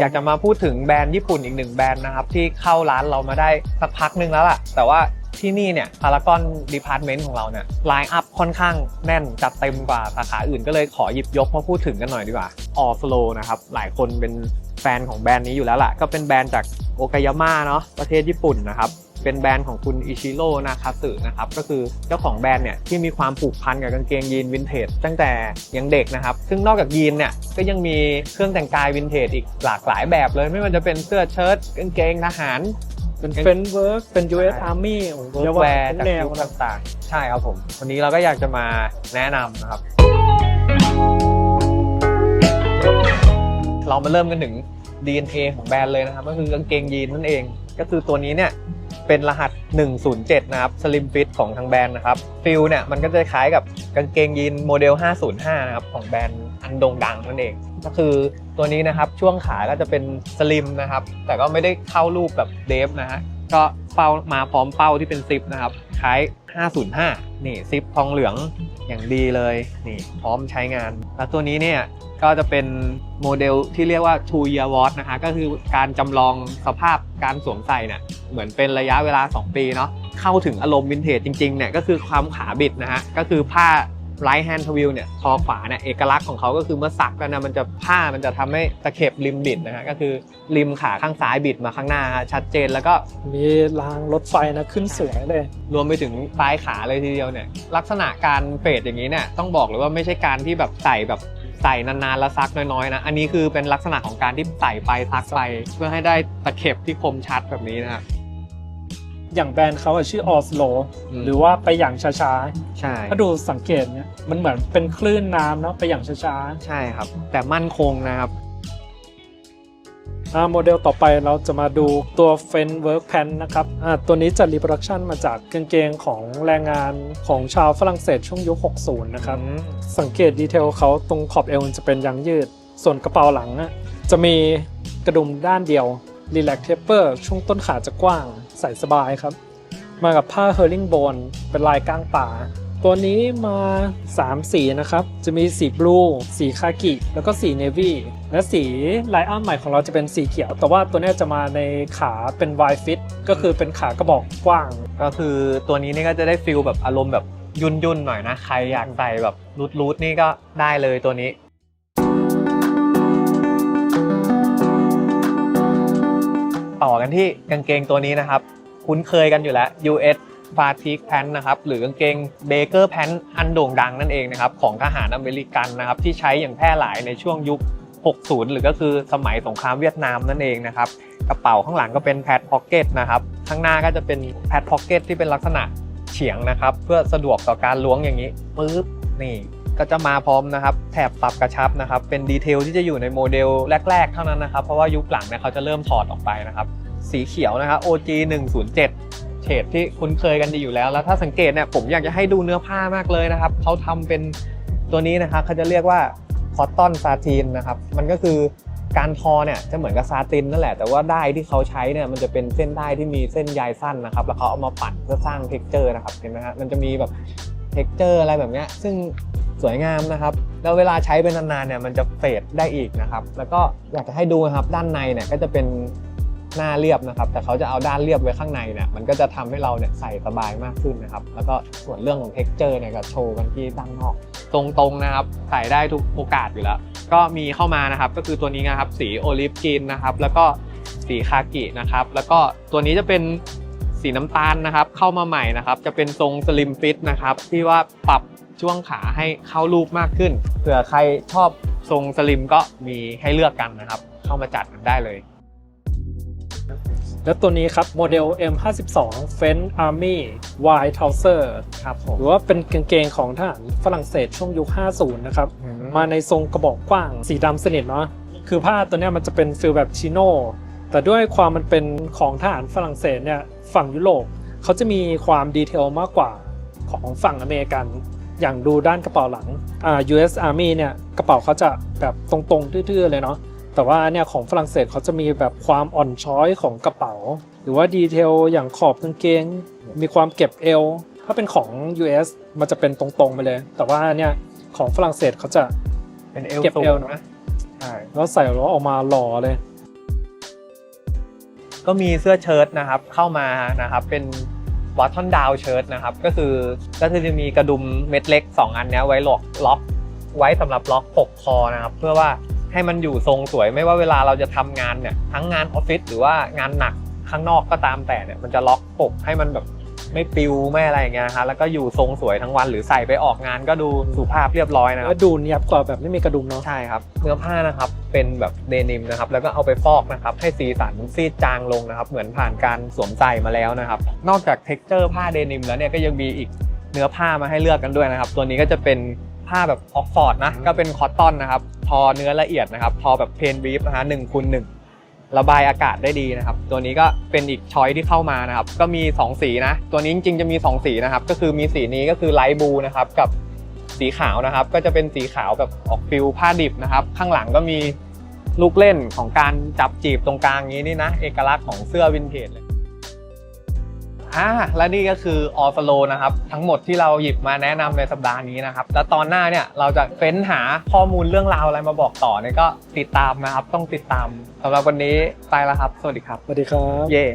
อยากจะมาพูดถึงแบรนด์ญี่ปุ่นอีกหนึ่งแบรนด์นะครับที่เข้าร้านเรามาได้สักพักหนึ่งแล้วล่ะ แต่ว่าที่นี่เนี่ยพารากอนดีพาร์ตเมนต์ของเราเนี่ยไลน์อัพค่อนข้างแน่นจัดเต็มกว่าสาขาอื่นก็เลยขอหยิบยกมาพูดถึงกันหน่อยดีกว่าออสโลนะครับหลายคนเป็นแฟนของแบรนด์นี้อยู่แล้วล่ะ ก็เป็นแบรนด์จากโอกายาม่าเนาะประเทศญี่ปุ่นนะครับ เป็นแบรนด์ของคุณอิชิโร่นาคาสึนะครับก็คือเจ้าของแบรนด์เนี่ยที่มีความผูกพันกับกางเกงยีนวินเทจตั้งแต่ยังเด็กนะครับซึ่งนอกจากยีนเนี่ยก็ยังมีเครื่องแต่งกายวินเทจอีกหลากหลายแบบเลย ไม่ว่าจะเป็นเสื้อเชิ้ตกางเกงทหารเป็นเฟนเวิร์กเป็น US Army โอ้โหเวิเรีร์ยกกว่าแวร์ทุจากกแนวยุคนะต่างๆ ใช่ครับผม วันนี้เราก็อยากจะมาแนะนำนะครับ เรามาเริ่มกันถึง DNA ของแบรนด์เลยนะครับ ก็คือกางเกงยีนนั่นเอง ก็คือตัวนี้เนี่ย เป็นรหัส 107 นะครับ Slim Fit ของทางแบรนด์นะครับฟิลเนี่ยมันก็จะคล้ายกับกางเกงยีนโมเดล 505 นะครับ ของแบรนด์อันโด่งดังนั่นเอง ก็คือตัวนี้นะครับช่วงขาก็จะเป็นสลิมนะครับ แต่ก็ไม่ได้เข้ารูปแบบเดฟนะฮะ ก็เป้ามาพร้อมเป้าที่เป็นซิปนะครับคล้าย 505 นี่ซิปทองเหลืองอย่างดีเลยนี่พร้อมใช้งาน แล้วตัวนี้เนี่ยก็จะเป็นโมเดลที่เรียกว่า two year watch นะคะก็คือการจำลองสภาพการสวมใส่เนี่ยเหมือนเป็นระยะเวลา 2 ปีเนาะเข้าถึงอารมณ์วินเทจจริงๆเนี่ยก็คือความขาบิดนะฮะก็คือผ้า right hand t w i l เนี่ยคอขวาเนี่ยเอกลักษณ์ของเขาก็คือเมื่อซักกันนะมันจะผ้ามันจะทำให้ตะเข็บริมบิดนะฮะก็คือริมขาข้างซ้ายบิดมาข้างหน้า ชัดเจนแล้วก็มีรางรถไฟนะขึ้นสวยเลย รวมไปถึงปลายขาเลยทีเดียวเนี่ยลักษณะการเฟดอย่างนี้เนี่ยต้องบอกเลยว่าไม่ใช่การที่แบบใส่แบบใส่นานๆแล้วซักน้อยๆนะ อันนี้คือเป็นลักษณะของการที่ใส่ไปซักไปเพื่อให้ได้ตะเข็บที่คมชัดแบบนี้นะครับ อย่างแบรนด์เขาอะชื่อออสโลอืมหรือว่าไปอย่างช้าใช่ๆถ้าดูสังเกตเนี่ยมันเหมือนเป็นคลื่นน้ำเนาะไปอย่างช้าใช่ครับ แต่มั่นคงนะครับๆอ่าโมเดลต่อไปเราจะมาดูตัวเฟนเวิร์กแพนนะครับอ่าตัวนี้จะรีโปรดักชันมาจากกางเกงของแรงงานของชาวฝรั่งเศสช่วงยุค 60 นะครับ สังเกตดีเทลเขาตรงขอบเอวมันจะเป็นยางยืด ส่วนกระเป๋าหลังอะจะมีกระดุมด้านเดียว รีแลกเทปเปอร์ช่วงต้นขาจะกว้าง ใส่สบายครับ มากับผ้าเฮอร์ริงโบนเป็นลายก้างป่า ตัวนี้มา 3 สีนะครับ จะมีสีบลู สีคากิ แล้วก็สีเนวี่ และสีไลน์อัพใหม่ของเราจะเป็นสีเขียว แต่ว่าตัวนี้จะมาในขาเป็นวายฟิตก็คือเป็นขากระบอกกว้าง ก็คือตัวนี้นี่ก็จะได้ฟิลแบบอารมณ์แบบยุ่นยุ่นๆหน่อยนะ ใครอยากใส่แบบรูดรูดๆนี่ก็ได้เลยตัวนี้ กันที่กางเกงตัวนี้นะครับ คุ้นเคยกันอยู่แล้ว US f a t i g Pant นะครับหรือกางเกง Baker Pant อันโด่งดังนั่นเองนะครับของทหารอเมริกันนะครับที่ใช้อย่างแพร่หลายในช่วงยุค 60 หรือก็คือสมัยสงครามเวียดนามนั่นเองนะครับกระเป๋าข้างหลังก็เป็นแพดพ็อกเก็ตนะครับข้างหน้าก็จะเป็นแพดพ็อกเก็ตที่เป็นลักษณะเฉียงนะครับเพื่อสะดวกต่อการล้วงอย่างนี้ปึ๊บนี่ก็จะมาพร้อมนะครับแถบปรับกระชับนะครับเป็นดีเทลที่จะอยู่ในโมเดลแรก ๆ เท่านั้นนะครับ เพราะว่ายุคหลังเนี่ยเขาจะเริ่มถอดออกไปนะครับ สีเขียวนะครับ OG 107 เฉดที่คุ้นเคยกันดีอยู่แล้ว แล้วถ้าสังเกตเนี่ยผมอยากจะให้ดูเนื้อผ้ามากเลยนะครับเขาทำเป็นตัวนี้นะครับเขาจะเรียกว่าคอตตอนซาทีนนะครับมันก็คือการทอเนี่ยจะเหมือนกับซาตินนั่นแหละ แต่ว่าได้ที่เขาใช้เนี่ยมันจะเป็นเส้นได้ที่มีเส้นใยสั้นนะครับ แล้วเขาเอามาปั่นเพื่อสร้างเท็กเจอร์นะครับเห็นไหมฮะมันจะมีแบบเท็กเจอร์อะไรแบบเนี้ยซึ่งสวยงามนะครับ แล้วเวลาใช้ไปนานๆเนี่ยมันจะเฟดได้อีกนะครับ แล้วก็อยากจะให้ดูนะครับด้านในเนี่ยก็จะเป็น หน้าเรียบนะครับ แต่เขาจะเอาด้านเรียบไว้ข้างในเนี่ยมันก็จะทำให้เราเนี่ยใส่สบายมากขึ้นนะครับ แล้วก็ส่วนเรื่องของ t e x t อร์เนี่ยก็โชว์กันที่ด้านนอก ตรงๆนะครับใส่ได้ทุกโอกาสอยู่แล้วก็มีเข้ามานะครับ ก็คือตัวนี้นะครับสีโอลิฟกรีนนะครับ แล้วก็สีคากินะครับ แล้วก็ตัวนี้จะเป็นสีน้ำตาลนะครับ เข้ามาใหม่นะครับ จะเป็นทรงสลิมฟิตนะครับ ที่ว่าปรับช่วงขาให้เข้ารูปมากขึ้นเผื่อใครชอบทรงสลิมก็มีให้เลือกกันนะครับ เข้ามาจัดกันได้เลย แล้วตัวนี้ครับโมเดล M52 f e n Army Wide Trouser ครับผมหรือว่าเป็นกางเกงของทหารฝรั่งเศสช่วงยุค 50 นะครับ มาในทรงกระบอกกว้างสีดำสนิทเนาะคือผ้าตัวเนี้ยมันจะเป็นฟิลแบบชิโน่แต่ด้วยความมันเป็นของทหารฝรั่งเศสเนี่ยฝั่งยุโรปเขาจะมีความดีเทลมากกว่าของฝั่งอเมริกัน อย่างดูด้านกระเป๋าหลังอ่า US Army เนี่ยกระเป๋าเขาจะแบบตรงๆทื่อๆเลยเนาะ แต่ว่าเนี่ยของฝรั่งเศสเขาจะมีแบบความอ่อนช้อยของกระเป๋า หรือว่าดีเทลอย่างขอบกางเกง มีความเก็บเอว ถ้าเป็นของ US มันจะเป็นตรงๆไปเลย แต่ว่าเนี่ยของฝรั่งเศสเขาจะเป็นเอลเก็บสูเอวงนะนะใช่แล้วใส่แล้วออกมาหล่อเลย ก็มีเสื้อเชิ้ตนะครับเข้ามานะครับเป็นวัตทอนดาวเชิ้ตนะครับก็คือก็คือจะมีกระดุมเม็ดเล็ก 2 อันเนี้ยไว้ล็อกล็อก ไว้สำหรับล็อกปกคอนะครับ เพื่อว่า ให้มันอยู่ทรงสวยไม่ว่าเวลาเราจะทำงานเนี่ยทั้งงานออฟฟิศหรือว่างานหนักข้างนอกก็ตามแต่เนี่ยมันจะล็อกปกให้มันแบบไม่ปิวไม่อะไรอย่างเงี้ยนะฮะแล้วก็อยู่ทรงสวยทั้งวันหรือใส่ไปออกงานก็ดูสุภาพเรียบร้อยนะครับแล้วดูเนียบกว่าแบบไม่มีกระดุมเนาะใช่ครับเนื้อผ้านะครับเป็นแบบเดนิมนะครับแล้วก็เอาไปฟอกนะครับให้สีสันซีดจางลงนะครับเหมือนผ่านการสวมใส่มาแล้วนะครับนอกจากเท็กเจอร์ผ้าเดนิมแล้วเนี่ยก็ยังมีอีกเนื้อผ้ามาให้เลือกกันด้วยนะครับ ตัวนี้ก็จะเป็น ผ้าแบบออกฟอร์ดนะ ก็เป็นคอตตอนนะครับ ทอเนื้อละเอียดนะครับ ทอแบบเพนบีฟนะฮะหนึ่งคูณหนึ่งระบายอากาศได้ดีนะครับ ตัวนี้ก็เป็นอีกช้อยที่เข้ามานะครับ ก็มี 2 สีนะ ตัวนี้จริงๆจะมี 2 สีนะครับ ก็คือมีสีนี้ก็คือไลท์บลูนะครับกับสีขาวนะครับ ก็จะเป็นสีขาวแบบออกฟิลผ้าดิบนะครับ ข้างหลังก็มีลูกเล่นของการจับจีบตรงกลางนี้นี่นะ เอกลักษณ์ของเสื้อวินเทจเลย อ่าและนี่ก็คือออสโลนะครับ ทั้งหมดที่เราหยิบมาแนะนำในสัปดาห์นี้นะครับ แล้วตอนหน้าเนี่ยเราจะเฟ้นหาข้อมูลเรื่องราวอะไรมาบอกต่อเนี่ยก็ติดตามนะครับ ต้องติดตามสำหรับวันนี้ไปแล้วครับ สวัสดีครับ สวัสดีครับ เย่